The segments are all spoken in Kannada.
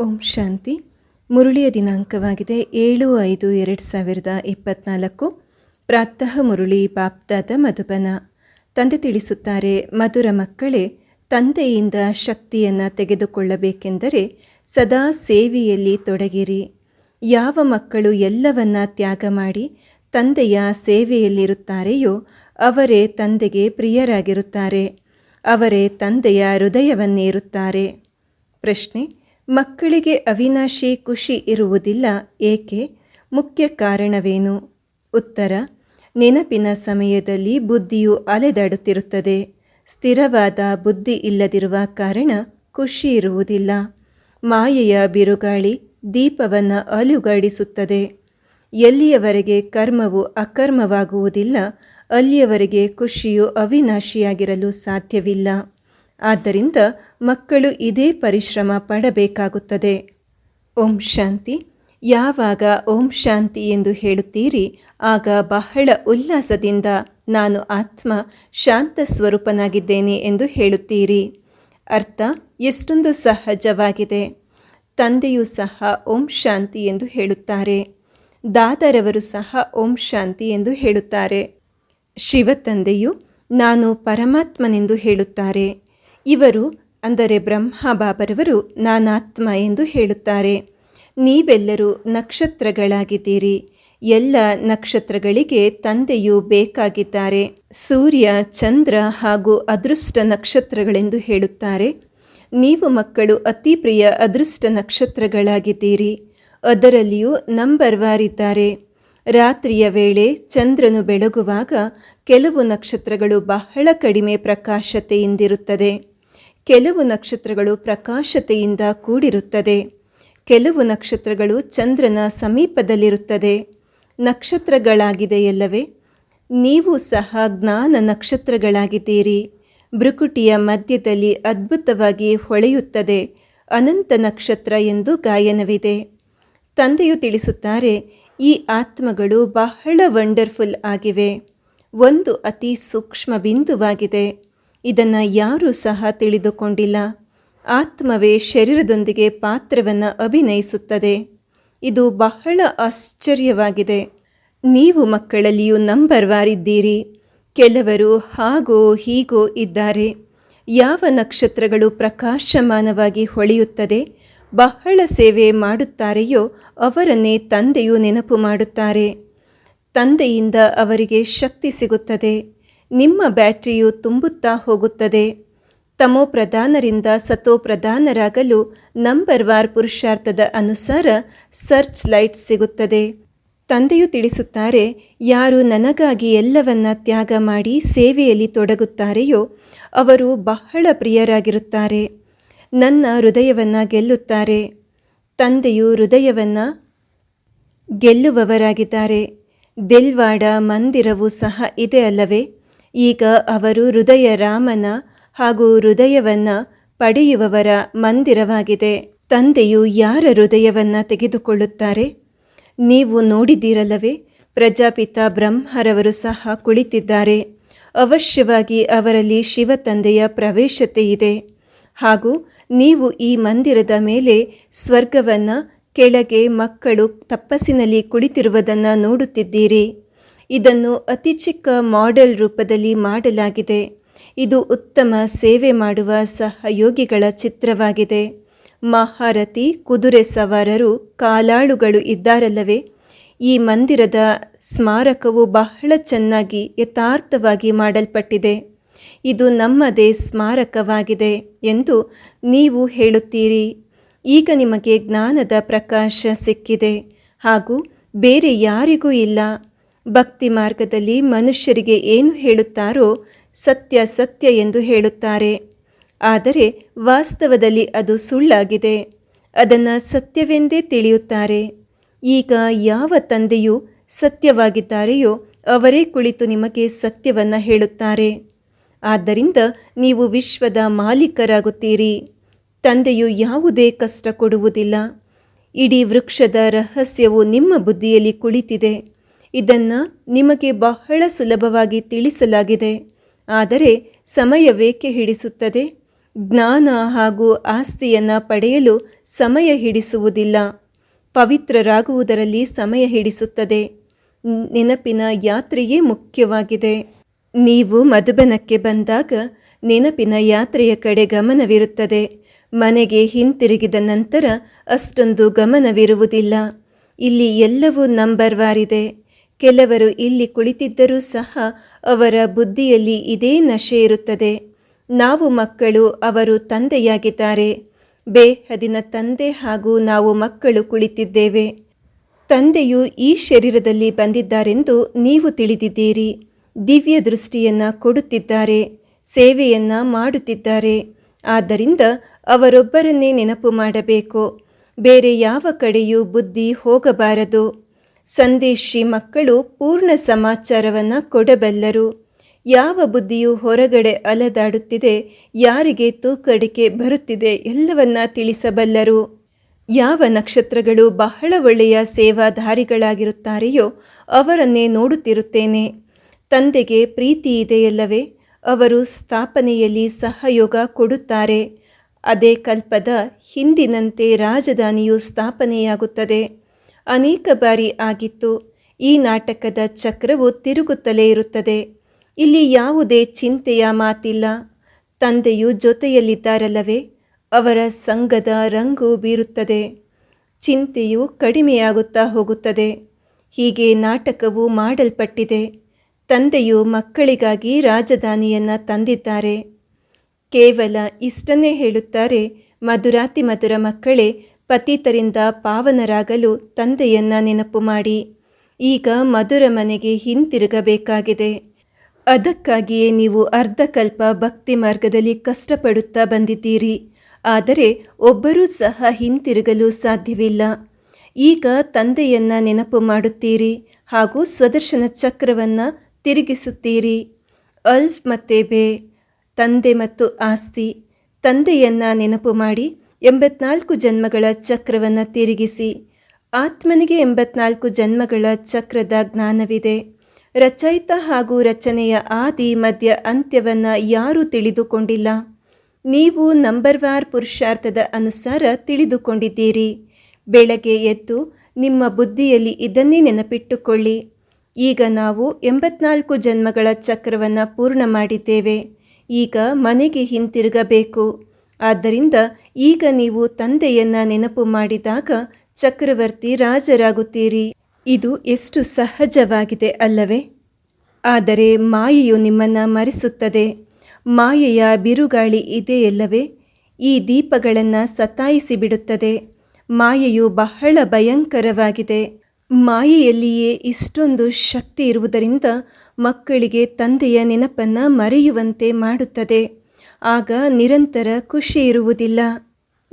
ಓಂ ಶಾಂತಿ. ಮುರುಳಿಯ ದಿನಾಂಕವಾಗಿದೆ ಏಳು ಐದು ಎರಡು ಸಾವಿರದ ಇಪ್ಪತ್ನಾಲ್ಕು. ಪ್ರಾತಃ ಮುರುಳಿ ಬಾಪ್ತಾದ ಮಧುಬನ. ತಂದೆ ತಿಳಿಸುತ್ತಾರೆ, ಮಧುರ ಮಕ್ಕಳೇ, ತಂದೆಯಿಂದ ಶಕ್ತಿಯನ್ನು ತೆಗೆದುಕೊಳ್ಳಬೇಕೆಂದರೆ ಸದಾ ಸೇವೆಯಲ್ಲಿ ತೊಡಗಿರಿ. ಯಾವ ಮಕ್ಕಳು ಎಲ್ಲವನ್ನ ತ್ಯಾಗ ಮಾಡಿ ತಂದೆಯ ಸೇವೆಯಲ್ಲಿರುತ್ತಾರೆಯೋ ಅವರೇ ತಂದೆಗೆ ಪ್ರಿಯರಾಗಿರುತ್ತಾರೆ. ಅವರೇ ತಂದೆಯ ಹೃದಯವನ್ನೇರುತ್ತಾರೆ. ಪ್ರಶ್ನೆ ಮಕ್ಕಳಿಗೆ ಅವಿನಾಶಿ ಖುಷಿ ಇರುವುದಿಲ್ಲ, ಏಕೆ? ಮುಖ್ಯ ಕಾರಣವೇನು? ಉತ್ತರ, ನೆನಪಿನ ಸಮಯದಲ್ಲಿ ಬುದ್ಧಿಯು ಅಲೆದಾಡುತ್ತಿರುತ್ತದೆ. ಸ್ಥಿರವಾದ ಬುದ್ಧಿ ಇಲ್ಲದಿರುವ ಕಾರಣ ಖುಷಿ ಇರುವುದಿಲ್ಲ. ಮಾಯೆಯ ಬಿರುಗಾಳಿ ದೀಪವನ್ನು ಅಲುಗಾಡಿಸುತ್ತದೆ. ಎಲ್ಲಿಯವರೆಗೆ ಕರ್ಮವು ಅಕರ್ಮವಾಗುವುದಿಲ್ಲ, ಅಲ್ಲಿಯವರೆಗೆ ಖುಷಿಯು ಅವಿನಾಶಿಯಾಗಿರಲು ಸಾಧ್ಯವಿಲ್ಲ. ಆದ್ದರಿಂದ ಮಕ್ಕಳು ಇದೇ ಪರಿಶ್ರಮ ಪಡಬೇಕಾಗುತ್ತದೆ. ಓಂ ಶಾಂತಿ. ಯಾವಾಗ ಓಂ ಶಾಂತಿ ಎಂದು ಹೇಳುತ್ತೀರಿ, ಆಗ ಬಹಳ ಉಲ್ಲಾಸದಿಂದ ನಾನು ಆತ್ಮ ಶಾಂತ ಸ್ವರೂಪನಾಗಿದ್ದೇನೆ ಎಂದು ಹೇಳುತ್ತೀರಿ. ಅರ್ಥ ಎಷ್ಟೊಂದು ಸಹಜವಾಗಿದೆ. ತಂದೆಯೂ ಸಹ ಓಂ ಶಾಂತಿ ಎಂದು ಹೇಳುತ್ತಾರೆ. ದಾದರವರು ಸಹ ಓಂ ಶಾಂತಿ ಎಂದು ಹೇಳುತ್ತಾರೆ. ಶಿವತಂದೆಯು ನಾನು ಪರಮಾತ್ಮನೆಂದು ಹೇಳುತ್ತಾರೆ. ಇವರು, ಅಂದರೆ ಬ್ರಹ್ಮ ಬಾಬರವರು ನಾನಾತ್ಮ ಎಂದು ಹೇಳುತ್ತಾರೆ. ನೀವೆಲ್ಲರೂ ನಕ್ಷತ್ರಗಳಾಗಿದ್ದೀರಿ. ಎಲ್ಲ ನಕ್ಷತ್ರಗಳಿಗೆ ತಂದೆಯು ಬೇಕಾಗಿದ್ದಾರೆ. ಸೂರ್ಯ, ಚಂದ್ರ ಹಾಗೂ ಅದೃಷ್ಟ ನಕ್ಷತ್ರಗಳೆಂದು ಹೇಳುತ್ತಾರೆ. ನೀವು ಮಕ್ಕಳು ಅತಿ ಪ್ರಿಯ ಅದೃಷ್ಟ ನಕ್ಷತ್ರಗಳಾಗಿದ್ದೀರಿ. ಅದರಲ್ಲಿಯೂ ನಂಬರ್ ವಾರಿದ್ದಾರೆ. ರಾತ್ರಿಯ ವೇಳೆ ಚಂದ್ರನು ಬೆಳಗುವಾಗ ಕೆಲವು ನಕ್ಷತ್ರಗಳು ಬಹಳ ಕಡಿಮೆ ಪ್ರಕಾಶತೆಯಿಂದಿರುತ್ತದೆ. ಕೆಲವು ನಕ್ಷತ್ರಗಳು ಪ್ರಕಾಶತೆಯಿಂದ ಕೂಡಿರುತ್ತದೆ. ಕೆಲವು ನಕ್ಷತ್ರಗಳು ಚಂದ್ರನ ಸಮೀಪದಲ್ಲಿರುತ್ತದೆ. ನಕ್ಷತ್ರಗಳಾಗಿದೆಯಲ್ಲವೇ? ನೀವು ಸಹ ಜ್ಞಾನ ನಕ್ಷತ್ರಗಳಾಗಿದ್ದೀರಿ. ಭ್ರುಕುಟಿಯ ಮಧ್ಯದಲ್ಲಿ ಅದ್ಭುತವಾಗಿ ಹೊಳೆಯುತ್ತದೆ. ಅನಂತ ನಕ್ಷತ್ರ ಎಂದು ಗಾಯನವಿದೆ. ತಂದೆಯು ತಿಳಿಸುತ್ತಾರೆ, ಈ ಆತ್ಮಗಳು ಬಹಳ ವಂಡರ್ಫುಲ್ ಆಗಿವೆ. ಒಂದು ಅತಿ ಸೂಕ್ಷ್ಮ ಬಿಂದುವಾಗಿದೆ. ಇದನ್ನು ಯಾರೂ ಸಹ ತಿಳಿದುಕೊಂಡಿಲ್ಲ. ಆತ್ಮವೇ ಶರೀರದೊಂದಿಗೆ ಪಾತ್ರವನ್ನು ಅಭಿನಯಿಸುತ್ತದೆ. ಇದು ಬಹಳ ಆಶ್ಚರ್ಯವಾಗಿದೆ. ನೀವು ಮಕ್ಕಳಲ್ಲಿಯೂ ನಂಬರ್ ವಾರಿದ್ದೀರಿ ಕೆಲವರು ಹಾಗೋ ಹೀಗೋ ಇದ್ದಾರೆ. ಯಾವ ನಕ್ಷತ್ರಗಳು ಪ್ರಕಾಶಮಾನವಾಗಿ ಹೊಳೆಯುತ್ತದೆ, ಬಹಳ ಸೇವೆ ಮಾಡುತ್ತಾರೆಯೋ ಅವರನ್ನೇ ತಂದೆಯು ನೆನಪು ಮಾಡುತ್ತಾರೆ. ತಂದೆಯಿಂದ ಅವರಿಗೆ ಶಕ್ತಿ ಸಿಗುತ್ತದೆ. ನಿಮ್ಮ ಬ್ಯಾಟ್ರಿಯು ತುಂಬುತ್ತಾ ಹೋಗುತ್ತದೆ. ತಮೋ ಪ್ರಧಾನರಿಂದ ಸತೋ ಪ್ರಧಾನರಾಗಲು ನಂಬರ್ ವಾರ್ ಪುರುಷಾರ್ಥದ ಅನುಸಾರ ಸರ್ಚ್ ಲೈಟ್ ಸಿಗುತ್ತದೆ. ತಂದೆಯು ತಿಳಿಸುತ್ತಾರೆ, ಯಾರು ನನಗಾಗಿ ಎಲ್ಲವನ್ನ ತ್ಯಾಗ ಮಾಡಿ ಸೇವೆಯಲ್ಲಿ ತೊಡಗುತ್ತಾರೆಯೋ ಅವರು ಬಹಳ ಪ್ರಿಯರಾಗಿರುತ್ತಾರೆ. ನನ್ನ ಹೃದಯವನ್ನು ಗೆಲ್ಲುತ್ತಾರೆ. ತಂದೆಯು ಹೃದಯವನ್ನು ಗೆಲ್ಲುವವರಾಗಿದ್ದಾರೆ. ದಿಲ್ವಾಡ ಮಂದಿರವೂ ಸಹ ಇದೆ ಅಲ್ಲವೇ? ಈಗ ಅವರು ಹೃದಯ ರಾಮನ ಹಾಗೂ ಹೃದಯವನ್ನು ಪಡೆಯುವವರ ಮಂದಿರವಾಗಿದೆ. ತಂದೆಯು ಯಾರ ಹೃದಯವನ್ನು ತೆಗೆದುಕೊಳ್ಳುತ್ತಾರೆ? ನೀವು ನೋಡಿದ್ದೀರಲ್ಲವೇ, ಪ್ರಜಾಪಿತ ಬ್ರಹ್ಮರವರು ಸಹ ಕುಳಿತಿದ್ದಾರೆ. ಅವಶ್ಯವಾಗಿ ಅವರಲ್ಲಿ ಶಿವ ತಂದೆಯ ಪ್ರವೇಶತೆ ಇದೆ. ಹಾಗೂ ನೀವು ಈ ಮಂದಿರದ ಮೇಲೆ ಸ್ವರ್ಗವನ್ನು, ಕೆಳಗೆ ಮಕ್ಕಳು ತಪ್ಪಸ್ಸಿನಲ್ಲಿ ಕುಳಿತಿರುವುದನ್ನು ನೋಡುತ್ತಿದ್ದೀರಿ. ಇದನ್ನು ಅತಿ ಚಿಕ್ಕ ಮಾಡೆಲ್ ರೂಪದಲ್ಲಿ ಮಾಡಲಾಗಿದೆ. ಇದು ಉತ್ತಮ ಸೇವೆ ಮಾಡುವ ಸಹಯೋಗಿಗಳ ಚಿತ್ರವಾಗಿದೆ. ಮಹಾರಥಿ, ಕುದುರೆ ಸವಾರರು, ಕಾಲಾಳುಗಳು ಇದ್ದಾರಲ್ಲವೇ? ಈ ಮಂದಿರದ ಸ್ಮಾರಕವು ಬಹಳ ಚೆನ್ನಾಗಿ ಯಥಾರ್ಥವಾಗಿ ಮಾಡಲ್ಪಟ್ಟಿದೆ. ಇದು ನಮ್ಮದೇ ಸ್ಮಾರಕವಾಗಿದೆ ಎಂದು ನೀವು ಹೇಳುತ್ತೀರಿ. ಈಗ ನಿಮಗೆ ಜ್ಞಾನದ ಪ್ರಕಾಶ ಸಿಕ್ಕಿದೆ. ಹಾಗೂ ಬೇರೆ ಯಾರಿಗೂ ಇಲ್ಲ. ಭಕ್ತಿ ಮಾರ್ಗದಲ್ಲಿ ಮನುಷ್ಯರಿಗೆ ಏನು ಹೇಳುತ್ತಾರೋ ಸತ್ಯ ಸತ್ಯ ಎಂದು ಹೇಳುತ್ತಾರೆ. ಆದರೆ ವಾಸ್ತವದಲ್ಲಿ ಅದು ಸುಳ್ಳಾಗಿದೆ. ಅದನ್ನು ಸತ್ಯವೆಂದೇ ತಿಳಿಯುತ್ತಾರೆ. ಈಗ ಯಾವ ತಂದೆಯು ಸತ್ಯವಾಗಿದ್ದಾರೆಯೋ ಅವರೇ ಕುಳಿತು ನಿಮಗೆ ಸತ್ಯವನ್ನು ಹೇಳುತ್ತಾರೆ. ಆದ್ದರಿಂದ ನೀವು ವಿಶ್ವದ ಮಾಲೀಕರಾಗುತ್ತೀರಿ. ತಂದೆಯು ಯಾವುದೇ ಕಷ್ಟ ಕೊಡುವುದಿಲ್ಲ. ಇಡೀ ವೃಕ್ಷದ ರಹಸ್ಯವು ನಿಮ್ಮ ಬುದ್ಧಿಯಲ್ಲಿ ಕುಳಿತಿದೆ. ಇದನ್ನು ನಿಮಗೆ ಬಹಳ ಸುಲಭವಾಗಿ ತಿಳಿಸಲಾಗಿದೆ. ಆದರೆ ಸಮಯವೇಕೆ ಹಿಡಿಸುತ್ತದೆ? ಜ್ಞಾನ ಹಾಗೂ ಆಸ್ತಿಯನ್ನು ಪಡೆಯಲು ಸಮಯ ಹಿಡಿಸುವುದಿಲ್ಲ. ಪವಿತ್ರರಾಗುವುದರಲ್ಲಿ ಸಮಯ ಹಿಡಿಸುತ್ತದೆ. ನೆನಪಿನ ಯಾತ್ರೆಯೇ ಮುಖ್ಯವಾಗಿದೆ. ನೀವು ಮಧುಬನಕ್ಕೆ ಬಂದಾಗ ನೆನಪಿನ ಯಾತ್ರೆಯ ಕಡೆ ಗಮನವಿರುತ್ತದೆ. ಮನೆಗೆ ಹಿಂತಿರುಗಿದ ನಂತರ ಅಷ್ಟೊಂದು ಗಮನವಿರುವುದಿಲ್ಲ. ಇಲ್ಲಿ ಎಲ್ಲವೂ ನಂಬರ್ ವಾರಿದೆ ಕೆಲವರು ಇಲ್ಲಿ ಕುಳಿತಿದ್ದರೂ ಸಹ ಅವರ ಬುದ್ಧಿಯಲ್ಲಿ ಇದೇ ನಶೆ ಇರುತ್ತದೆ. ನಾವು ಮಕ್ಕಳು, ಅವರು ತಂದೆಯಾಗಿದ್ದಾರೆ. ಬೇಹದಿನ ತಂದೆ ಹಾಗೂ ನಾವು ಮಕ್ಕಳು ಕುಳಿತಿದ್ದೇವೆ. ತಂದೆಯು ಈ ಶರೀರದಲ್ಲಿ ಬಂದಿದ್ದಾರೆಂದು ನೀವು ತಿಳಿದಿದ್ದೀರಿ. ದಿವ್ಯ ದೃಷ್ಟಿಯನ್ನು ಕೊಡುತ್ತಿದ್ದಾರೆ, ಸೇವೆಯನ್ನ ಮಾಡುತ್ತಿದ್ದಾರೆ. ಆದ್ದರಿಂದ ಅವರೊಬ್ಬರನ್ನೇ ನೆನಪು ಮಾಡಬೇಕು. ಬೇರೆ ಯಾವ ಕಡೆಯೂ ಬುದ್ಧಿ ಹೋಗಬಾರದು. ಸಂದೇಶಿ ಮಕ್ಕಳು ಪೂರ್ಣ ಸಮಾಚಾರವನ್ನು ಕೊಡಬಲ್ಲರು. ಯಾವ ಬುದ್ಧಿಯು ಹೊರಗಡೆ ಅಲದಾಡುತ್ತಿದೆ, ಯಾರಿಗೆ ತೂಕಡಿಕೆ ಬರುತ್ತಿದೆ ಎಲ್ಲವನ್ನ ತಿಳಿಸಬಲ್ಲರು. ಯಾವ ನಕ್ಷತ್ರಗಳು ಬಹಳ ಒಳ್ಳೆಯ ಸೇವಾಧಾರಿಗಳಾಗಿರುತ್ತಾರೆಯೋ ಅವರನ್ನೇ ನೋಡುತ್ತಿರುತ್ತೇನೆ. ತಂದೆಗೆ ಪ್ರೀತಿ ಇದೆಯಲ್ಲವೇ, ಅವರು ಸ್ಥಾಪನೆಯಲ್ಲಿ ಸಹಯೋಗ ಕೊಡುತ್ತಾರೆ. ಅದೇ ಕಲ್ಪದ ಹಿಂದಿನಂತೆ ರಾಜಧಾನಿಯು ಸ್ಥಾಪನೆಯಾಗುತ್ತದೆ. ಅನೇಕ ಬಾರಿ ಆಗಿತ್ತು. ಈ ನಾಟಕದ ಚಕ್ರವು ತಿರುಗುತ್ತಲೇ ಇರುತ್ತದೆ. ಇಲ್ಲಿ ಯಾವುದೇ ಚಿಂತೆಯ ಮಾತಿಲ್ಲ. ತಂದೆಯು ಜೊತೆಯಲ್ಲಿದ್ದಾರಲ್ಲವೇ? ಅವರ ಸಂಘದ ರಂಗು ಬೀರುತ್ತದೆ. ಚಿಂತೆಯು ಕಡಿಮೆಯಾಗುತ್ತಾ ಹೋಗುತ್ತದೆ. ಹೀಗೆ ನಾಟಕವು ಮಾಡಲ್ಪಟ್ಟಿದೆ. ತಂದೆಯು ಮಕ್ಕಳಿಗಾಗಿ ರಾಜಧಾನಿಯನ್ನು ತಂದಿದ್ದಾರೆ. ಕೇವಲ ಇಷ್ಟನ್ನೇ ಹೇಳುತ್ತಾರೆ ಮಧುರಾತಿ ಮಧುರ ಮಕ್ಕಳೇ ಪತಿತರಿಂದ ಪಾವನರಾಗಲು ತಂದೆಯನ್ನ ನೆನಪು ಮಾಡಿ. ಈಗ ಮಧುರ ಮನೆಗೆ ಹಿಂತಿರುಗಬೇಕಾಗಿದೆ. ಅದಕ್ಕಾಗಿಯೇ ನೀವು ಅರ್ಧಕಲ್ಪ ಭಕ್ತಿ ಮಾರ್ಗದಲ್ಲಿ ಕಷ್ಟಪಡುತ್ತಾ ಬಂದಿದ್ದೀರಿ. ಆದರೆ ಒಬ್ಬರೂ ಸಹ ಹಿಂತಿರುಗಲು ಸಾಧ್ಯವಿಲ್ಲ. ಈಗ ತಂದೆಯನ್ನ ನೆನಪು ಮಾಡುತ್ತೀರಿ ಹಾಗೂ ಸ್ವದರ್ಶನ ಚಕ್ರವನ್ನು ತಿರುಗಿಸುತ್ತೀರಿ. ಅಲ್ಫ್ ಮತ್ತೆ ಬೇ, ತಂದೆ ಮತ್ತು ಆಸ್ತಿ, ತಂದೆಯನ್ನ ನೆನಪು ಮಾಡಿ ಎಂಬತ್ನಾಲ್ಕು ಜನ್ಮಗಳ ಚಕ್ರವನ್ನು ತಿರುಗಿಸಿ. ಆತ್ಮನಿಗೆ ಎಂಬತ್ನಾಲ್ಕು ಜನ್ಮಗಳ ಚಕ್ರದ ಜ್ಞಾನವಿದೆ. ರಚಯಿತ ಹಾಗೂ ರಚನೆಯ ಆದಿ, ಮಧ್ಯ ಅಂತ್ಯವನ್ನು ಯಾರೂ ತಿಳಿದುಕೊಂಡಿಲ್ಲ. ನೀವು ನಂಬರ್ ವಾರ್ ಪುರುಷಾರ್ಥದ ಅನುಸಾರ ತಿಳಿದುಕೊಂಡಿದ್ದೀರಿ. ಬೆಳಗ್ಗೆ ಎದ್ದು ನಿಮ್ಮ ಬುದ್ಧಿಯಲ್ಲಿ ಇದನ್ನೇ ನೆನಪಿಟ್ಟುಕೊಳ್ಳಿ. ಈಗ ನಾವು ಎಂಬತ್ನಾಲ್ಕು ಜನ್ಮಗಳ ಚಕ್ರವನ್ನು ಪೂರ್ಣ ಮಾಡಿದ್ದೇವೆ. ಈಗ ಮನೆಗೆ ಹಿಂತಿರುಗಬೇಕು. ಆದ್ದರಿಂದ ಈಗ ನೀವು ತಂದೆಯನ್ನ ನೆನಪು ಮಾಡಿದಾಗ ಚಕ್ರವರ್ತಿ ರಾಜರಾಗುತ್ತೀರಿ. ಇದು ಎಷ್ಟು ಸಹಜವಾಗಿದೆ ಅಲ್ಲವೇ? ಆದರೆ ಮಾಯೆಯು ನಿಮ್ಮನ್ನು ಮರೆಸುತ್ತದೆ. ಮಾಯೆಯ ಬಿರುಗಾಳಿ ಇದೆಯಲ್ಲವೇ ಈ ದೀಪಗಳನ್ನು ಸತಾಯಿಸಿ ಬಿಡುತ್ತದೆ. ಮಾಯೆಯು ಬಹಳ ಭಯಂಕರವಾಗಿದೆ. ಮಾಯೆಯಲ್ಲಿಯೇ ಇಷ್ಟೊಂದು ಶಕ್ತಿ ಇರುವುದರಿಂದ ಮಕ್ಕಳಿಗೆ ತಂದೆಯ ನೆನಪನ್ನು ಮರೆಯುವಂತೆ ಮಾಡುತ್ತದೆ. ಆಗ ನಿರಂತರ ಖುಷಿ ಇರುವುದಿಲ್ಲ.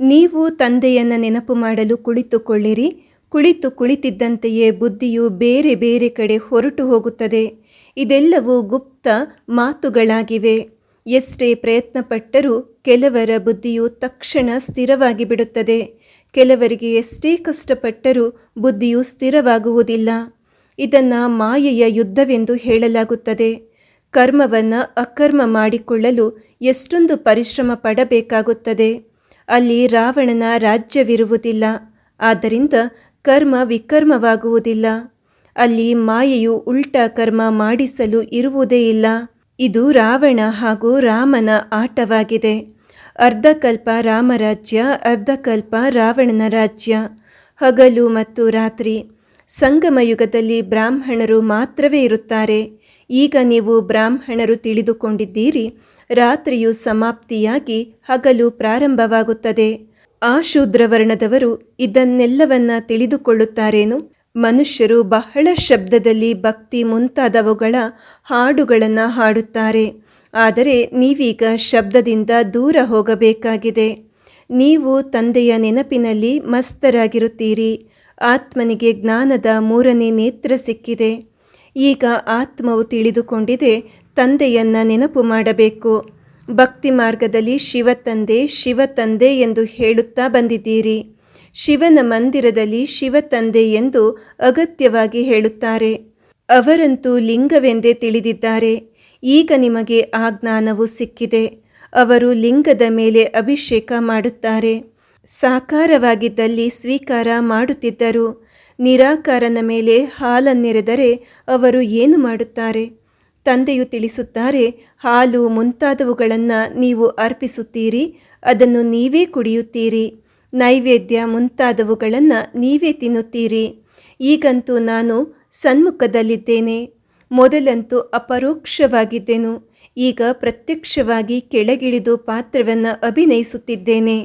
ನೀವು ತಂದೆಯನ್ನು ನೆನಪು ಮಾಡಲು ಕುಳಿತುಕೊಳ್ಳಿರಿ. ಕುಳಿತು ಕುಳಿತಿದ್ದಂತೆಯೇ ಬುದ್ಧಿಯು ಬೇರೆ ಬೇರೆ ಕಡೆ ಹೊರಟು ಹೋಗುತ್ತದೆ. ಇದೆಲ್ಲವೂ ಗುಪ್ತ ಮಾತುಗಳಾಗಿವೆ. ಎಷ್ಟೇ ಪ್ರಯತ್ನಪಟ್ಟರೂ ಕೆಲವರ ಬುದ್ಧಿಯು ತಕ್ಷಣ ಸ್ಥಿರವಾಗಿ ಬಿಡುತ್ತದೆ ಕೆಲವರಿಗೆ ಎಷ್ಟೇ ಕಷ್ಟಪಟ್ಟರೂ ಬುದ್ಧಿಯು ಸ್ಥಿರವಾಗುವುದಿಲ್ಲ. ಇದನ್ನು ಮಾಯೆಯ ಯುದ್ಧವೆಂದು ಹೇಳಲಾಗುತ್ತದೆ. ಕರ್ಮವನ್ನು ಅಕರ್ಮ ಮಾಡಿಕೊಳ್ಳಲು ಎಷ್ಟೊಂದು ಪರಿಶ್ರಮ ಪಡಬೇಕಾಗುತ್ತದೆ. ಅಲ್ಲಿ ರಾವಣನ ರಾಜ್ಯವಿರುವುದಿಲ್ಲ. ಆದ್ದರಿಂದ ಕರ್ಮ ವಿಕರ್ಮವಾಗುವುದಿಲ್ಲ. ಅಲ್ಲಿ ಮಾಯೆಯು ಉಲ್ಟಾ ಕರ್ಮ ಮಾಡಿಸಲು ಇರುವುದೇ ಇಲ್ಲ. ಇದು ರಾವಣ ಹಾಗೂ ರಾಮನ ಆಟವಾಗಿದೆ. ಅರ್ಧಕಲ್ಪ ರಾಮರಾಜ್ಯ, ಅರ್ಧಕಲ್ಪ ರಾವಣನ ರಾಜ್ಯ. ಹಗಲು ಮತ್ತು ರಾತ್ರಿ. ಸಂಗಮ ಯುಗದಲ್ಲಿ ಬ್ರಾಹ್ಮಣರು ಮಾತ್ರವೇ ಇರುತ್ತಾರೆ. ಈಗ ನೀವು ಬ್ರಾಹ್ಮಣರು ತಿಳಿದುಕೊಂಡಿದ್ದೀರಿ, ರಾತ್ರಿಯು ಸಮಾಪ್ತಿಯಾಗಿ ಹಗಲು ಪ್ರಾರಂಭವಾಗುತ್ತದೆ. ಆ ಶೂದ್ರವರ್ಣದವರು ಇದನ್ನೆಲ್ಲವನ್ನ ತಿಳಿದುಕೊಳ್ಳುತ್ತಾರೇನು? ಮನುಷ್ಯರು ಬಹಳ ಶಬ್ದದಲ್ಲಿ ಭಕ್ತಿ ಮುಂತಾದವುಗಳ ಹಾಡುಗಳನ್ನು ಹಾಡುತ್ತಾರೆ. ಆದರೆ ನೀವೀಗ ಶಬ್ದದಿಂದ ದೂರ ಹೋಗಬೇಕಾಗಿದೆ. ನೀವು ತಂದೆಯ ನೆನಪಿನಲ್ಲಿ ಮಸ್ತರಾಗಿರುತ್ತೀರಿ. ಆತ್ಮನಿಗೆ ಜ್ಞಾನದ ಮೂರನೇ ನೇತ್ರ ಸಿಕ್ಕಿದೆ. ಈಗ ಆತ್ಮವು ತಿಳಿದುಕೊಂಡಿದೆ, ತಂದೆಯನ್ನ ನೆನಪು ಮಾಡಬೇಕು. ಭಕ್ತಿ ಮಾರ್ಗದಲ್ಲಿ ಶಿವ ತಂದೆ ಶಿವ ತಂದೆ ಎಂದು ಹೇಳುತ್ತಾ ಬಂದಿದ್ದೀರಿ. ಶಿವನ ಮಂದಿರದಲ್ಲಿ ಶಿವ ತಂದೆ ಎಂದು ಅಗತ್ಯವಾಗಿ ಹೇಳುತ್ತಾರೆ. ಅವರಂತೂ ಲಿಂಗವೆಂದೇ ತಿಳಿದಿದ್ದಾರೆ. ಈಗ ನಿಮಗೆ ಆ ಜ್ಞಾನವು ಸಿಕ್ಕಿದೆ. ಅವರು ಲಿಂಗದ ಮೇಲೆ ಅಭಿಷೇಕ ಮಾಡುತ್ತಾರೆ. ಸಾಕಾರವಾಗಿದ್ದಲ್ಲಿ ಸ್ವೀಕಾರ ಮಾಡುತ್ತಿದ್ದರು. ನಿರಾಕಾರನ ಮೇಲೆ ಹಾಲನ್ನೆರೆದರೆ ಅವರು ಏನು ಮಾಡುತ್ತಾರೆ? ತಂದೆಯು ತಿಳಿಸುತ್ತಾರೆ, ಹಾಲು ಮುಂತಾದವುಗಳನ್ನು ನೀವು ಅರ್ಪಿಸುತ್ತೀರಿ, ಅದನ್ನು ನೀವೇ ಕುಡಿಯುತ್ತೀರಿ, ನೈವೇದ್ಯ ಮುಂತಾದವುಗಳನ್ನು ನೀವೇ ತಿನ್ನುತ್ತೀರಿ. ಈಗಂತೂ ನಾನು ಸನ್ಮುಖದಲ್ಲಿದ್ದೇನೆ, ಮೊದಲಂತೂ ಅಪರೋಕ್ಷವಾಗಿದ್ದೆನು, ಈಗ ಪ್ರತ್ಯಕ್ಷವಾಗಿ ಕೆಳಗಿಳಿದು ಪಾತ್ರವನ್ನು ಅಭಿನಯಿಸುತ್ತಿದ್ದೇನೆ.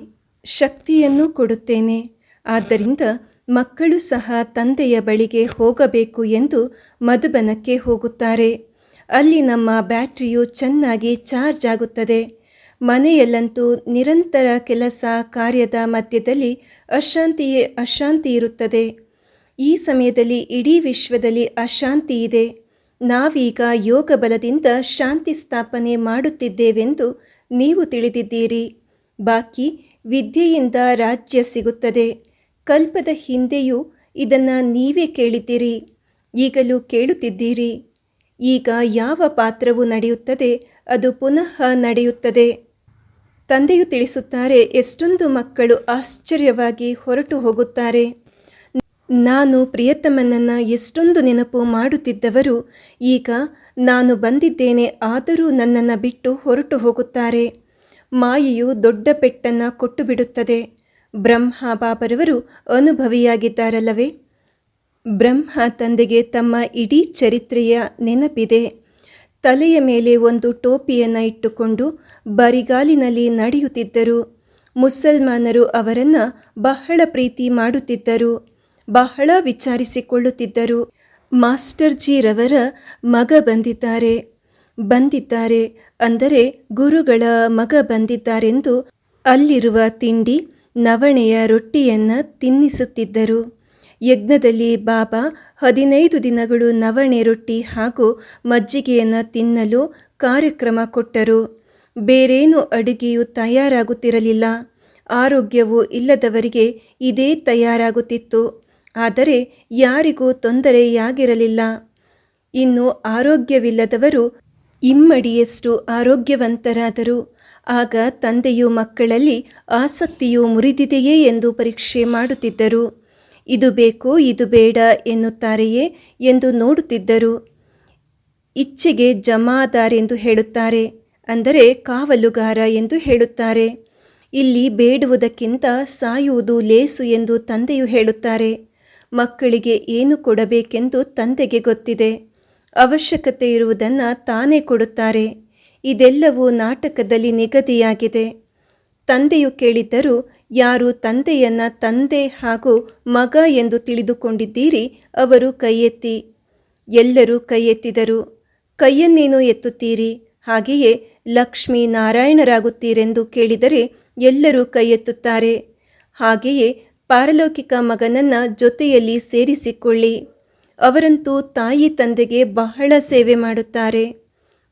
ಶಕ್ತಿಯನ್ನು ಕೊಡುತ್ತೇನೆ, ಆದ್ದರಿಂದ ಮಕ್ಕಳು ಸಹ ತಂದೆಯ ಬಳಿಗೆ ಹೋಗಬೇಕು ಎಂದು ಮಧುಬನಕ್ಕೆ ಹೋಗುತ್ತಾರೆ. ಅಲ್ಲಿ ನಮ್ಮ ಬ್ಯಾಟ್ರಿಯು ಚೆನ್ನಾಗಿ ಚಾರ್ಜ್ ಆಗುತ್ತದೆ. ಮನೆಯಲ್ಲಂತೂ ನಿರಂತರ ಕೆಲಸ ಕಾರ್ಯದ ಮಧ್ಯದಲ್ಲಿ ಅಶಾಂತಿಯೇ ಅಶಾಂತಿ ಇರುತ್ತದೆ. ಈ ಸಮಯದಲ್ಲಿ ಇಡೀ ವಿಶ್ವದಲ್ಲಿ ಅಶಾಂತಿ ಇದೆ. ನಾವೀಗ ಯೋಗ ಬಲದಿಂದ ಶಾಂತಿ ಸ್ಥಾಪನೆ ಮಾಡುತ್ತಿದ್ದೇವೆಂದು ನೀವು ತಿಳಿದಿದ್ದೀರಿ. ಬಾಕಿ ವಿದ್ಯೆಯಿಂದ ರಾಜ್ಯ ಸಿಗುತ್ತದೆ. ಕಲ್ಪದ ಹಿಂದೆಯೂ ಇದನ್ನು ನೀವೇ ಕೇಳಿದ್ದೀರಿ, ಈಗಲೂ ಕೇಳುತ್ತಿದ್ದೀರಿ. ಈಗ ಯಾವ ಪಾತ್ರವು ನಡೆಯುತ್ತದೆ, ಅದು ಪುನಃ ನಡೆಯುತ್ತದೆ. ತಂದೆಯು ತಿಳಿಸುತ್ತಾರೆ, ಎಷ್ಟೊಂದು ಮಕ್ಕಳು ಆಶ್ಚರ್ಯವಾಗಿ ಹೊರಟು ಹೋಗುತ್ತಾರೆ. ನಾನು ಪ್ರಿಯತಮನನ್ನು ಎಷ್ಟೊಂದು ನೆನಪು ಮಾಡುತ್ತಿದ್ದವರು, ಈಗ ನಾನು ಬಂದಿದ್ದೇನೆ, ಆದರೂ ನನ್ನನ್ನು ಬಿಟ್ಟು ಹೊರಟು ಹೋಗುತ್ತಾರೆ. ಮಾಯೆಯು ದೊಡ್ಡ ಪೆಟ್ಟನ್ನು ಕೊಟ್ಟು ಬಿಡುತ್ತದೆ. ಬ್ರಹ್ಮ ಬಾಬರವರು ಅನುಭವಿಯಾಗಿದ್ದಾರಲ್ಲವೇ? ಬ್ರಹ್ಮ ತಂದೆಗೆ ತಮ್ಮ ಇಡೀ ಚರಿತ್ರೆಯ ನೆನಪಿದೆ. ತಲೆಯ ಮೇಲೆ ಒಂದು ಟೋಪಿಯನ್ನು ಇಟ್ಟುಕೊಂಡು ಬರಿಗಾಲಿನಲ್ಲಿ ನಡೆಯುತ್ತಿದ್ದರು. ಮುಸಲ್ಮಾನರು ಅವರನ್ನು ಬಹಳ ಪ್ರೀತಿ ಮಾಡುತ್ತಿದ್ದರು. ಬಹಳ ವಿಚಾರಿಸಿಕೊಳ್ಳುತ್ತಿದ್ದರು. ಮಾಸ್ಟರ್ಜಿರವರ ಮಗ ಬಂದಿದ್ದಾರೆ. ಬಂದಿದ್ದಾರೆ ಅಂದರೆ ಗುರುಗಳ ಮಗ ಬಂದಿದ್ದಾರೆಂದು ಅಲ್ಲಿರುವ ತಿಂಡಿ ನವಣೆಯ ರೊಟ್ಟಿಯನ್ನು ತಿನ್ನಿಸುತ್ತಿದ್ದರು. ಯಜ್ಞದಲ್ಲಿ ಬಾಬಾ ಹದಿನೈದು ದಿನಗಳು ನವಣೆ ರೊಟ್ಟಿ ಹಾಗೂ ಮಜ್ಜಿಗೆಯನ್ನು ತಿನ್ನಲು ಕಾರ್ಯಕ್ರಮ ಕೊಟ್ಟರು. ಬೇರೇನು ಅಡುಗೆಯು ತಯಾರಾಗುತ್ತಿರಲಿಲ್ಲ. ಆರೋಗ್ಯವು ಇಲ್ಲದವರಿಗೆ ಇದೇ ತಯಾರಾಗುತ್ತಿತ್ತು. ಆದರೆ ಯಾರಿಗೂ ತೊಂದರೆಯಾಗಿರಲಿಲ್ಲ. ಇನ್ನು ಆರೋಗ್ಯವಿಲ್ಲದವರು ಇಮ್ಮಡಿಯಷ್ಟು ಆರೋಗ್ಯವಂತರಾದರು. ಆಗ ತಂದೆಯು ಮಕ್ಕಳಲ್ಲಿ ಆಸಕ್ತಿಯು ಮುರಿದಿದೆಯೇ ಎಂದು ಪರೀಕ್ಷೆ ಮಾಡುತ್ತಿದ್ದರು. ಇದು ಬೇಕು, ಇದು ಬೇಡ ಎನ್ನುತ್ತಾರೆಯೇ ಎಂದು ನೋಡುತ್ತಿದ್ದರು. ಇಚ್ಛೆಗೆ ಜಮಾದಾರೆಂದು ಹೇಳುತ್ತಾರೆ, ಅಂದರೆ ಕಾವಲುಗಾರ ಎಂದು ಹೇಳುತ್ತಾರೆ. ಇಲ್ಲಿ ಬೇಡುವುದಕ್ಕಿಂತ ಸಾಯುವುದು ಲೇಸು ಎಂದು ತಂದೆಯು ಹೇಳುತ್ತಾರೆ. ಮಕ್ಕಳಿಗೆ ಏನು ಕೊಡಬೇಕೆಂದು ತಂದೆಗೆ ಗೊತ್ತಿದೆ. ಅವಶ್ಯಕತೆ ಇರುವುದನ್ನು ತಾನೇ ಕೊಡುತ್ತಾರೆ. ಇದೆಲ್ಲವೂ ನಾಟಕದಲ್ಲಿ ನಿಗದಿಯಾಗಿದೆ. ತಂದೆಯು ಕೇಳಿದ್ದರೂ, ಯಾರು ತಂದೆಯನ್ನ ತಂದೆ ಹಾಗೂ ಮಗ ಎಂದು ತಿಳಿದುಕೊಂಡಿದ್ದೀರಿ? ಅವರು ಕೈಯೆತ್ತಿ. ಎಲ್ಲರೂ ಕೈಯೆತ್ತಿದರು. ಕೈಯನ್ನೇನು ಎತ್ತುತ್ತೀರಿ? ಹಾಗೆಯೇ ಲಕ್ಷ್ಮೀ ನಾರಾಯಣರಾಗುತ್ತೀರೆಂದು ಕೇಳಿದರೆ ಎಲ್ಲರೂ ಕೈಯೆತ್ತುತ್ತಾರೆ. ಹಾಗೆಯೇ ಪಾರಲೌಕಿಕ ಮಗನನ್ನ ಜೊತೆಯಲ್ಲಿ ಸೇರಿಸಿಕೊಳ್ಳಿ. ಅವರಂತೂ ತಾಯಿ ತಂದೆಗೆ ಬಹಳ ಸೇವೆ ಮಾಡುತ್ತಾರೆ.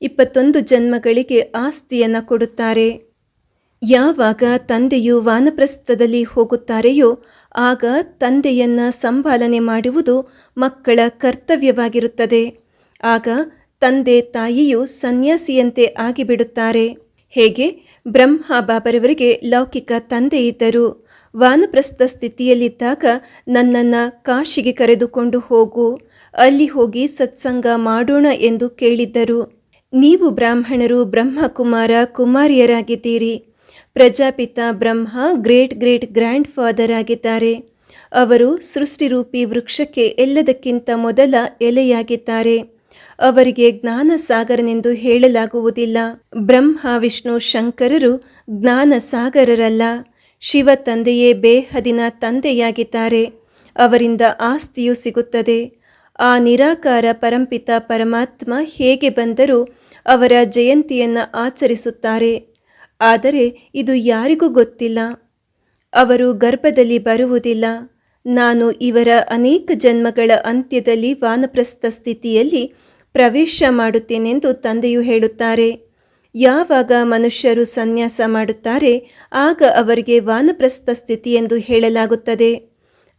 ಇಪ್ಪತ್ತೊಂದು ಜನ್ಮಗಳಿಗೆ ಆಸ್ತಿಯನ್ನು ಕೊಡುತ್ತಾರೆ. ಯಾವಾಗ ತಂದೆಯು ವಾನಪ್ರಸ್ಥದಲ್ಲಿ ಹೋಗುತ್ತಾರೆಯೋ ಆಗ ತಂದೆಯನ್ನ ಸಂಪಾಲನೆ ಮಾಡುವುದು ಮಕ್ಕಳ ಕರ್ತವ್ಯವಾಗಿರುತ್ತದೆ. ಆಗ ತಂದೆ ತಾಯಿಯು ಸನ್ಯಾಸಿಯಂತೆ ಆಗಿಬಿಡುತ್ತಾರೆ. ಹೇಗೆ? ಬ್ರಹ್ಮ ಬಾಬರವರಿಗೆ ಲೌಕಿಕ ತಂದೆ ಇದ್ದರು. ವಾನಪ್ರಸ್ಥ ಸ್ಥಿತಿಯಲ್ಲಿದ್ದಾಗ ನನ್ನನ್ನು ಕಾಶಿಗೆ ಕರೆದುಕೊಂಡು ಹೋಗು. ಅಲ್ಲಿ ಹೋಗಿ ಸತ್ಸಂಗ ಮಾಡೋಣ ಎಂದು ಕೇಳಿದ್ದರು. ನೀವು ಬ್ರಾಹ್ಮಣರು, ಬ್ರಹ್ಮಕುಮಾರ, ಕುಮಾರಿಯರಾಗಿದ್ದೀರಿ. Prajapita Brahma great great grandfather ಆಗಿದ್ದಾರೆ. ಅವರು ಸೃಷ್ಟಿರೂಪಿ ವೃಕ್ಷಕ್ಕೆ ಎಲ್ಲದಕ್ಕಿಂತ ಮೊದಲ ಎಲೆಯಾಗಿದ್ದಾರೆ. ಅವರಿಗೆ ಜ್ಞಾನ ಸಾಗರನೆಂದು ಹೇಳಲಾಗುವುದಿಲ್ಲ. ಬ್ರಹ್ಮ, ವಿಷ್ಣು, ಶಂಕರರು ಜ್ಞಾನ ಸಾಗರರಲ್ಲ ಶಿವ ತಂದೆಯೇ ಬೇಹದಿನ ತಂದೆಯಾಗಿದ್ದಾರೆ. ಅವರಿಂದ ಆಸ್ತಿಯು ಸಿಗುತ್ತದೆ. ಆ ನಿರಾಕಾರ ಪರಂಪಿತ ಪರಮಾತ್ಮ ಹೇಗೆ ಬಂದರೂ ಅವರ ಜಯಂತಿಯನ್ನು ಆಚರಿಸುತ್ತಾರೆ. ಆದರೆ ಇದು ಯಾರಿಗೂ ಗೊತ್ತಿಲ್ಲ. ಅವರು ಗರ್ಭದಲ್ಲಿ ಬರುವುದಿಲ್ಲ. ನಾನು ಇವರ ಅನೇಕ ಜನ್ಮಗಳ ಅಂತ್ಯದಲ್ಲಿ ವಾನಪ್ರಸ್ಥ ಸ್ಥಿತಿಯಲ್ಲಿ ಪ್ರವೇಶ ಮಾಡುತ್ತೇನೆಂದು ತಂದೆಯು ಹೇಳುತ್ತಾರೆ. ಯಾವಾಗ ಮನುಷ್ಯರು ಸನ್ಯಾಸ ಮಾಡುತ್ತಾರೆ, ಆಗ ಅವರಿಗೆ ವಾನಪ್ರಸ್ಥ ಸ್ಥಿತಿ ಎಂದು ಹೇಳಲಾಗುತ್ತದೆ.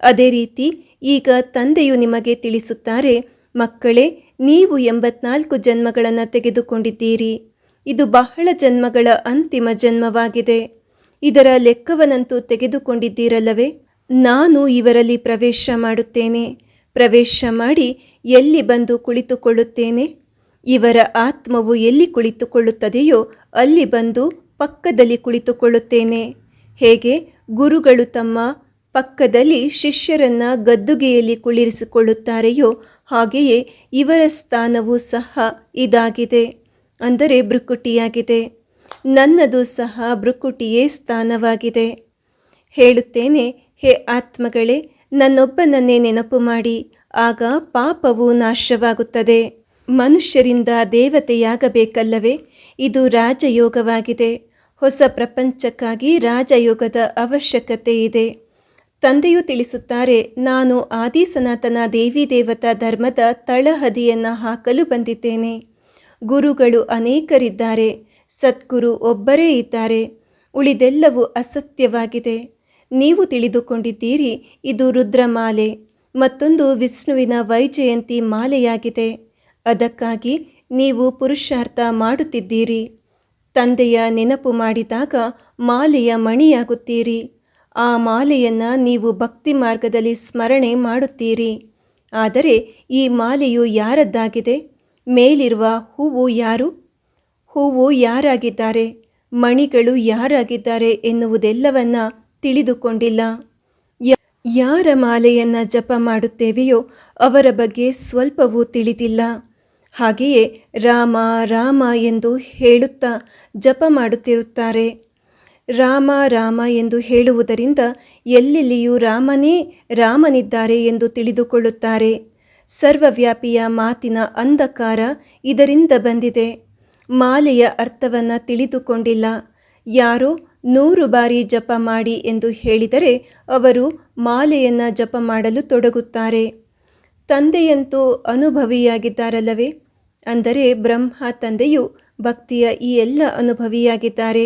ಅದೇ ರೀತಿ ಈಗ ತಂದೆಯು ನಿಮಗೆ ತಿಳಿಸುತ್ತಾರೆ, ಮಕ್ಕಳೇ ನೀವು ಎಂಬತ್ನಾಲ್ಕು ಜನ್ಮಗಳನ್ನು ತೆಗೆದುಕೊಂಡಿದ್ದೀರಿ. ಇದು ಬಹಳ ಜನ್ಮಗಳ ಅಂತಿಮ ಜನ್ಮವಾಗಿದೆ. ಇದರ ಲೆಕ್ಕವನ್ನಂತೂ ತೆಗೆದುಕೊಂಡಿದ್ದೀರಲ್ಲವೇ? ನಾನು ಇವರಲ್ಲಿ ಪ್ರವೇಶ ಮಾಡುತ್ತೇನೆ. ಪ್ರವೇಶ ಮಾಡಿ ಎಲ್ಲಿ ಬಂದು ಕುಳಿತುಕೊಳ್ಳುತ್ತೇನೆ? ಇವರ ಆತ್ಮವು ಎಲ್ಲಿ ಕುಳಿತುಕೊಳ್ಳುತ್ತದೆಯೋ ಅಲ್ಲಿ ಬಂದು ಪಕ್ಕದಲ್ಲಿ ಕುಳಿತುಕೊಳ್ಳುತ್ತೇನೆ. ಹೇಗೆ? ಗುರುಗಳು ತಮ್ಮ ಪಕ್ಕದಲ್ಲಿ ಶಿಷ್ಯರನ್ನ ಗದ್ದುಗೆಯಲ್ಲಿ ಕುಳ್ಳಿರಿಸಿಕೊಳ್ಳುತ್ತಾರೆಯೋ ಹಾಗೆಯೇ ಇವರ ಸ್ಥಾನವೂ ಸಹ ಇದಾಗಿದೆ. ಅಂದರೆ ಬೃಕುಟಿಯಾಗಿದೆ ನನ್ನದು ಸಹ ಬೃಕುಟಿಯೇ ಸ್ಥಾನವಾಗಿದೆ. ಹೇಳುತ್ತೇನೆ, ಹೇ ಆತ್ಮಗಳೇ, ನನ್ನೊಬ್ಬನನ್ನೇ ನೆನಪು ಮಾಡಿ, ಆಗ ಪಾಪವು ನಾಶವಾಗುತ್ತದೆ. ಮನುಷ್ಯರಿಂದ ದೇವತೆಯಾಗಬೇಕಲ್ಲವೇ, ಇದು ರಾಜಯೋಗವಾಗಿದೆ. ಹೊಸ ಪ್ರಪಂಚಕ್ಕಾಗಿ ರಾಜಯೋಗದ ಅವಶ್ಯಕತೆ ಇದೆ ತಂದೆಯು ತಿಳಿಸುತ್ತಾರೆ, ನಾನು ಆದಿ ಸನಾತನ ದೇವಿ ದೇವತಾ ಧರ್ಮದ ತಳಹದಿಯನ್ನು ಹಾಕಲು ಬಂದಿದ್ದೇನೆ. ಗುರುಗಳು ಅನೇಕರಿದ್ದಾರೆ, ಸದ್ಗುರು ಒಬ್ಬರೇ ಇದ್ದಾರೆ. ಉಳಿದೆಲ್ಲವೂ ಅಸತ್ಯವಾಗಿದೆ. ನೀವು ತಿಳಿದುಕೊಂಡಿದ್ದೀರಿ, ಇದು ರುದ್ರಮಾಲೆ. ಮತ್ತೊಂದು ವಿಷ್ಣುವಿನ ವೈಜಯಂತಿ ಮಾಲೆಯಾಗಿದೆ. ಅದಕ್ಕಾಗಿ ನೀವು ಪುರುಷಾರ್ಥ ಮಾಡುತ್ತಿದ್ದೀರಿ. ತಂದೆಯ ನೆನಪು ಮಾಡಿದಾಗ ಮಾಲೆಯ ಮಣಿಯಾಗುತ್ತೀರಿ. ಆ ಮಾಲೆಯನ್ನು ನೀವು ಭಕ್ತಿ ಮಾರ್ಗದಲ್ಲಿ ಸ್ಮರಣೆ ಮಾಡುತ್ತೀರಿ. ಆದರೆ ಈ ಮಾಲೆಯು ಯಾರದ್ದಾಗಿದೆ? ಮೇಲಿರುವ ಹೂವು ಯಾರು? ಹೂವು ಯಾರಾಗಿದ್ದಾರೆ? ಮಣಿಗಳು ಯಾರಾಗಿದ್ದಾರೆ ಎನ್ನುವುದೆಲ್ಲವನ್ನ ತಿಳಿದುಕೊಂಡಿಲ್ಲ. ಯಾರ ಮಾಲೆಯನ್ನ ಜಪ ಮಾಡುತ್ತೇವೆಯೋ ಅವರ ಬಗ್ಗೆ ಸ್ವಲ್ಪವೂ ತಿಳಿದಿಲ್ಲ. ಹಾಗೆಯೇ ರಾಮ ರಾಮ ಎಂದು ಹೇಳುತ್ತಾ ಜಪ ಮಾಡುತ್ತಿರುತ್ತಾರೆ. ರಾಮ ರಾಮ ಎಂದು ಹೇಳುವುದರಿಂದ ಎಲ್ಲೆಲ್ಲಿಯೂ ರಾಮನೇ ರಾಮನಿದ್ದಾರೆ ಎಂದು ತಿಳಿದುಕೊಳ್ಳುತ್ತಾರೆ. ಸರ್ವವ್ಯಾಪಿಯ ಮಾತಿನ ಅಂಧಕಾರ ಇದರಿಂದ ಬಂದಿದೆ. ಮಾಲೆಯ ಅರ್ಥವನ್ನು ತಿಳಿದುಕೊಂಡಿಲ್ಲ. ಯಾರೋ ನೂರು ಬಾರಿ ಜಪ ಮಾಡಿ ಎಂದು ಹೇಳಿದರೆ ಅವರು ಮಾಲೆಯನ್ನು ಜಪ ಮಾಡಲು ತೊಡಗುತ್ತಾರೆ. ತಂದೆಯಂತೂ ಅನುಭವಿಯಾಗಿದ್ದಾರಲ್ಲವೇ? ಅಂದರೆ ಬ್ರಹ್ಮ ತಂದೆಯು ಭಕ್ತಿಯ ಈ ಎಲ್ಲ ಅನುಭವಿಯಾಗಿದ್ದಾರೆ.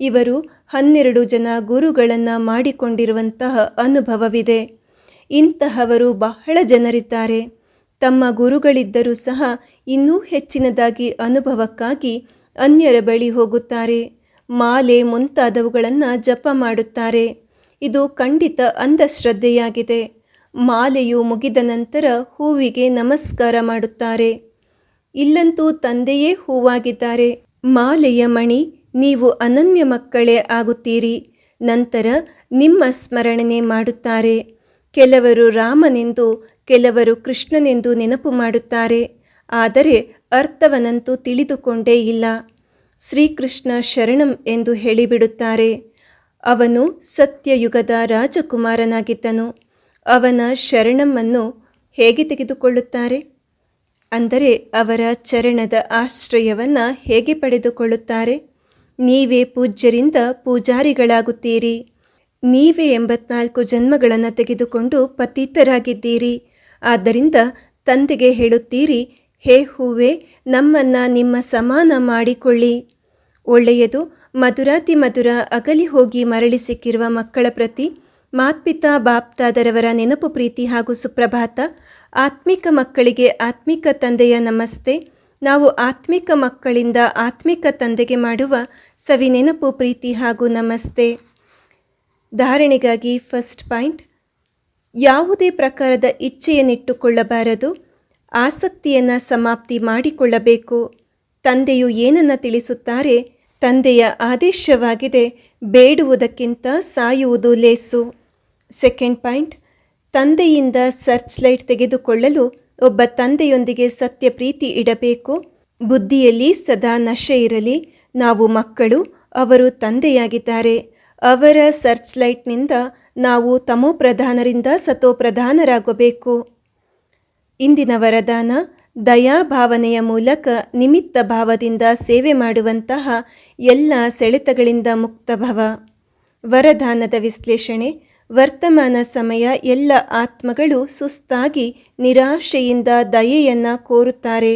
ಇವರು ಹನ್ನೆರಡು ಜನ ಗುರುಗಳನ್ನು ಮಾಡಿಕೊಂಡಿರುವಂತಹ ಅನುಭವವಿದೆ. ಇಂತಹವರು ಬಹಳ ಜನರಿದ್ದಾರೆ. ತಮ್ಮ ಗುರುಗಳಿದ್ದರೂ ಸಹ ಇನ್ನೂ ಹೆಚ್ಚಿನದಾಗಿ ಅನುಭವಕ್ಕಾಗಿ ಅನ್ಯರ ಬಳಿ ಹೋಗುತ್ತಾರೆ. ಮಾಲೆ ಮುಂತಾದವುಗಳನ್ನು ಜಪ ಮಾಡುತ್ತಾರೆ. ಇದು ಖಂಡಿತ ಅಂಧಶ್ರದ್ಧೆಯಾಗಿದೆ. ಮಾಲೆಯು ಮುಗಿದ ನಂತರ ಹೂವಿಗೆ ನಮಸ್ಕಾರ ಮಾಡುತ್ತಾರೆ. ಇಲ್ಲಂತೂ ತಂದೆಯೇ ಹೂವಾಗಿದ್ದಾರೆ. ಮಾಲೆಯ ಮಣಿ ನೀವು ಅನನ್ಯ ಮಕ್ಕಳೇ ಆಗುತ್ತೀರಿ. ನಂತರ ನಿಮ್ಮ ಸ್ಮರಣೆ ಮಾಡುತ್ತಾರೆ. ಕೆಲವರು ರಾಮನೆಂದು, ಕೆಲವರು ಕೃಷ್ಣನೆಂದು ನೆನಪು ಮಾಡುತ್ತಾರೆ. ಆದರೆ ಅರ್ಥವನಂತೂ ತಿಳಿದುಕೊಂಡೇ ಇಲ್ಲ. ಶ್ರೀಕೃಷ್ಣ ಶರಣಂ ಎಂದು ಹೇಳಿಬಿಡುತ್ತಾರೆ. ಅವನು ಸತ್ಯಯುಗದ ರಾಜಕುಮಾರನಾಗಿದ್ದನು. ಅವನ ಶರಣಮ್ಮನ್ನು ಹೇಗೆ ತೆಗೆದುಕೊಳ್ಳುತ್ತಾರೆ? ಅಂದರೆ ಅವರ ಚರಣದ ಆಶ್ರಯವನ್ನು ಹೇಗೆ ಪಡೆದುಕೊಳ್ಳುತ್ತಾರೆ? ನೀವೇ ಪೂಜ್ಯರಿಂದ ಪೂಜಾರಿಗಳಾಗುತ್ತೀರಿ. ನೀವೇ ಎಂಬತ್ನಾಲ್ಕು ಜನ್ಮಗಳನ್ನು ತೆಗೆದುಕೊಂಡು ಪತೀತರಾಗಿದ್ದೀರಿ. ಆದ್ದರಿಂದ ತಂದೆಗೆ ಹೇಳುತ್ತೀರಿ, ಹೇ ಹೂವೆ, ನಮ್ಮನ್ನ ನಿಮ್ಮ ಸಮಾನ ಮಾಡಿಕೊಳ್ಳಿ. ಒಳ್ಳೆಯದು, ಮಧುರಾತಿ ಮಧುರ ಅಗಲಿ ಹೋಗಿ ಮರಳಿ ಸಿಕ್ಕಿರುವ ಮಕ್ಕಳ ಪ್ರತಿ, ಮಾತ್ಪಿತಾ ಬಾಪ್ತಾದರವರ ನೆನಪು ಪ್ರೀತಿ ಹಾಗೂ ಸುಪ್ರಭಾತ, ಆತ್ಮಿಕ ಮಕ್ಕಳಿಗೆ ಆತ್ಮಿಕ ತಂದೆಯ ನಮಸ್ತೆ. ನಾವು ಆತ್ಮಿಕ ಮಕ್ಕಳಿಂದ ಆತ್ಮಿಕ ತಂದೆಗೆ ಮಾಡುವ ಸವಿ ನೆನಪು ಪ್ರೀತಿ ಹಾಗೂ ನಮಸ್ತೆ. ಧಾರಣೆಗಾಗಿ ಫಸ್ಟ್ ಪಾಯಿಂಟ್, ಯಾವುದೇ ಪ್ರಕಾರದ ಇಚ್ಛೆಯನ್ನಿಟ್ಟುಕೊಳ್ಳಬಾರದು. ಆಸಕ್ತಿಯನ್ನು ಸಮಾಪ್ತಿ ಮಾಡಿಕೊಳ್ಳಬೇಕು. ತಂದೆಯು ಏನನ್ನ ತಿಳಿಸುತ್ತಾರೆ? ತಂದೆಯ ಆದೇಶವಾಗಿದೆ, ಬೇಡುವುದಕ್ಕಿಂತ ಸಾಯುವುದು ಲೇಸು. ಸೆಕೆಂಡ್ ಪಾಯಿಂಟ್, ತಂದೆಯಿಂದ ಸರ್ಚ್ ಲೈಟ್ ತೆಗೆದುಕೊಳ್ಳಲು ಒಬ್ಬ ತಂದೆಯೊಂದಿಗೆ ಸತ್ಯ ಪ್ರೀತಿ ಇಡಬೇಕು. ಬುದ್ಧಿಯಲ್ಲಿ ಸದಾ ನಶೆ ಇರಲಿ. ನಾವು ಮಕ್ಕಳು, ಅವರು ತಂದೆಯಾಗಿದ್ದಾರೆ. ಅವರ ಸರ್ಚ್ ಲೈಟ್ನಿಂದ ನಾವು ತಮೋಪ್ರಧಾನರಿಂದ ಸತೋಪ್ರಧಾನರಾಗಬೇಕು ಇಂದಿನ ವರದಾನ ದಯಾಭಾವನೆಯ ಮೂಲಕ ನಿಮಿತ್ತ ಭಾವದಿಂದ ಸೇವೆ ಮಾಡುವಂತಹ ಎಲ್ಲ ಸೆಳೆತಗಳಿಂದ ಮುಕ್ತಭವ ವರದಾನದ ವಿಶ್ಲೇಷಣೆ ವರ್ತಮಾನ ಸಮಯ ಎಲ್ಲ ಆತ್ಮಗಳು ಸುಸ್ತಾಗಿ ನಿರಾಶೆಯಿಂದ ದಯೆಯನ್ನು ಕೋರುತ್ತಾರೆ.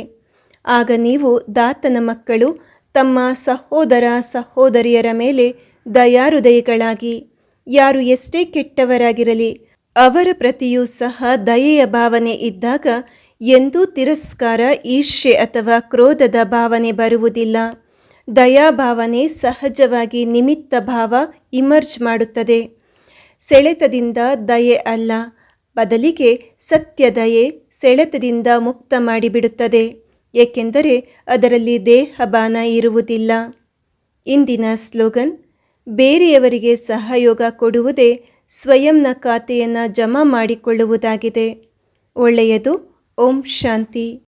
ಆಗ ನೀವು ದಾತನ ಮಕ್ಕಳು, ತಮ್ಮ ಸಹೋದರ ಸಹೋದರಿಯರ ಮೇಲೆ ದಯಾಹೃದಯಗಳಾಗಿ. ಯಾರು ಎಷ್ಟೇ ಕೆಟ್ಟವರಾಗಿರಲಿ, ಅವರ ಪ್ರತಿಯೂ ಸಹ ದಯೆಯ ಭಾವನೆ ಇದ್ದಾಗ ಎಂದೂ ತಿರಸ್ಕಾರ ಈರ್ಷೆ ಅಥವಾ ಕ್ರೋಧದ ಭಾವನೆ ಬರುವುದಿಲ್ಲ. ದಯಾಭಾವನೆ ಸಹಜವಾಗಿ ನಿಮಿತ್ತ ಭಾವ ಇಮರ್ಜ್ ಮಾಡುತ್ತದೆ. ಸೆಳೆತದಿಂದ ದಯೆ ಅಲ್ಲ. ಬದಲಿಗೆ ಸತ್ಯ ದಯೆ ಸೆಳೆತದಿಂದ ಮುಕ್ತ ಮಾಡಿಬಿಡುತ್ತದೆ. ಏಕೆಂದರೆ ಅದರಲ್ಲಿ ದೇಹಬಾನ ಇರುವುದಿಲ್ಲ. ಇಂದಿನ ಸ್ಲೋಗನ್, ಬೇರೆಯವರಿಗೆ ಸಹಯೋಗ ಕೊಡುವುದೇ ಸ್ವಯಂನ ಖಾತೆಯನ್ನು ಜಮಾ ಮಾಡಿಕೊಳ್ಳುವುದಾಗಿದೆ. ಒಳ್ಳೆಯದು. ಓಂ ಶಾಂತಿ.